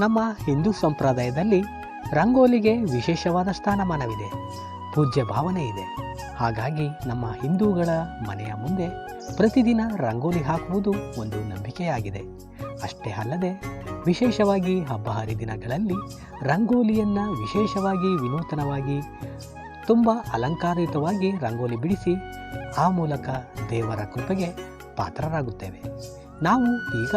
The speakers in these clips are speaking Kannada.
ನಮ್ಮ ಹಿಂದೂ ಸಂಪ್ರದಾಯದಲ್ಲಿ ರಂಗೋಲಿಗೆ ವಿಶೇಷವಾದ ಸ್ಥಾನಮಾನವಿದೆ. ಪೂಜ್ಯ ಭಾವನೆ ಇದೆ. ಹಾಗಾಗಿ ನಮ್ಮ ಹಿಂದೂಗಳ ಮನೆಯ ಮುಂದೆ ಪ್ರತಿದಿನ ರಂಗೋಲಿ ಹಾಕುವುದು ಒಂದು ನಂಬಿಕೆಯಾಗಿದೆ. ಅಷ್ಟೇ ಅಲ್ಲದೆ, ವಿಶೇಷವಾಗಿ ಹಬ್ಬ ಹರಿದಿನಗಳಲ್ಲಿ ರಂಗೋಲಿಯನ್ನು ವಿಶೇಷವಾಗಿ ವಿನೂತನವಾಗಿ, ತುಂಬ ಅಲಂಕಾರಯುತವಾಗಿ ರಂಗೋಲಿ ಬಿಡಿಸಿ ಆ ಮೂಲಕ ದೇವರ ಕೃಪೆಗೆ ಪಾತ್ರರಾಗುತ್ತೇವೆ. ನಾವು ಈಗ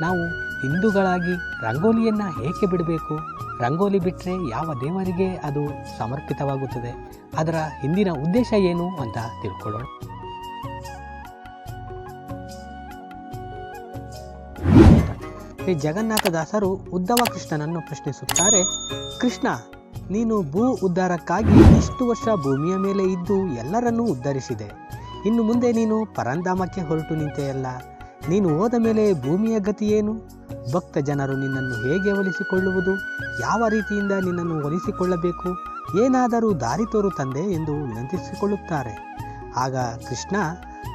ನಾವು ಹಿಂದೂಗಳಾಗಿ ರಂಗೋಲಿಯನ್ನು ಏಕೆ ಬಿಡಬೇಕು? ರಂಗೋಲಿ ಬಿಟ್ಟರೆ ಯಾವ ದೇವರಿಗೆ ಅದು ಸಮರ್ಪಿತವಾಗುತ್ತದೆ? ಅದರ ಹಿಂದಿನ ಉದ್ದೇಶ ಏನು ಅಂತ ತಿಳ್ಕೊಳ್ಳೋಣ. ಶ್ರೀ ಜಗನ್ನಾಥದಾಸರು ಉದ್ದವ ಕೃಷ್ಣನನ್ನು ಪ್ರಶ್ನಿಸುತ್ತಾರೆ, ಕೃಷ್ಣ, ನೀನು ಭೂ ಉದ್ಧಾರಕ್ಕಾಗಿ ಇಷ್ಟು ವರ್ಷ ಭೂಮಿಯ ಮೇಲೆ ಇದ್ದು ಎಲ್ಲರನ್ನೂ ಉದ್ಧರಿಸಿದೆ. ಇನ್ನು ಮುಂದೆ ನೀನು ಪರಂಧಾಮಕ್ಕೆ ಹೊರಟು ನಿಂತೆಯಲ್ಲ. ನೀನು ಹೋದ ಮೇಲೆ ಭೂಮಿಯ ಗತಿಯೇನು ಭಕ್ತ ಜನರು ನಿನ್ನನ್ನು ಹೇಗೆ ಒಲಿಸಿಕೊಳ್ಳುವುದು? ಯಾವ ರೀತಿಯಿಂದ ನಿನ್ನನ್ನು ಒಲಿಸಿಕೊಳ್ಳಬೇಕು? ಏನಾದರೂ ದಾರಿ ತೋರು ತಂದೆ ಎಂದು ವಿನಂತಿಸಿಕೊಳ್ಳುತ್ತಾರೆ. ಆಗ ಕೃಷ್ಣ,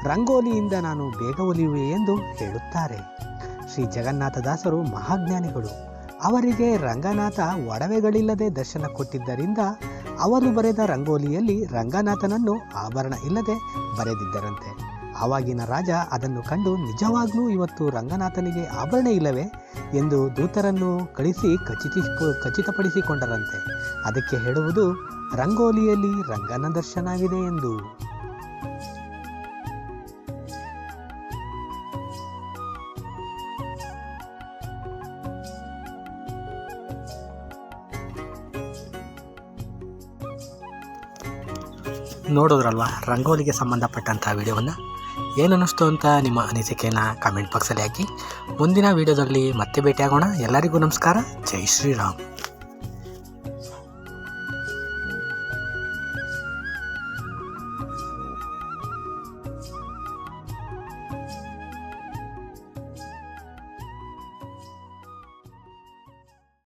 ರಂಗೋಲಿಯಿಂದ ನಾನು ಬೇಗ ಒಲಿಯುವೆ ಎಂದು ಹೇಳುತ್ತಾರೆ. ಶ್ರೀ ಜಗನ್ನಾಥದಾಸರು ಮಹಾಜ್ಞಾನಿಗಳು. ಅವರಿಗೆ ರಂಗನಾಥ ಒಡವೆಗಳಿಲ್ಲದೆ ದರ್ಶನ ಕೊಟ್ಟಿದ್ದರಿಂದ ಅವರು ಬರೆದ ರಂಗೋಲಿಯಲ್ಲಿ ರಂಗನಾಥನನ್ನು ಆಭರಣ ಇಲ್ಲದೆ ಬರೆದಿದ್ದರಂತೆ. ಆವಾಗಿನ ರಾಜ ಅದನ್ನು ಕಂಡು ನಿಜವಾಗ್ಲೂ ಇವತ್ತು ರಂಗನಾಥನಿಗೆ ಆಭರಣ ಇಲ್ಲವೇ ಎಂದು ದೂತರನ್ನು ಕಳಿಸಿ ಖಚಿತ ಖಚಿತಪಡಿಸಿಕೊಂಡರಂತೆ. ಅದಕ್ಕೆ ಹೇಳುವುದು, ರಂಗೋಲಿಯಲ್ಲಿ ರಂಗನ ದರ್ಶನವಿದೆ ಎಂದು. ನೋಡೋದ್ರಲ್ವಾ, ರಂಗೋಲಿಗೆ ಸಂಬಂಧಪಟ್ಟಂಥ ವಿಡಿಯೋವನ್ನು? ಏನು ಅನ್ನಿಸ್ತು ಅಂತ ನಿಮ್ಮ ಅನಿಸಿಕೆನ ಕಾಮೆಂಟ್ ಬಾಕ್ಸಲ್ಲಿ ಹಾಕಿ. ಮುಂದಿನ ವಿಡಿಯೋದಲ್ಲಿ ಮತ್ತೆ ಭೇಟಿಯಾಗೋಣ. ಎಲ್ಲರಿಗೂ ನಮಸ್ಕಾರ. ಜೈ ಶ್ರೀರಾಮ್.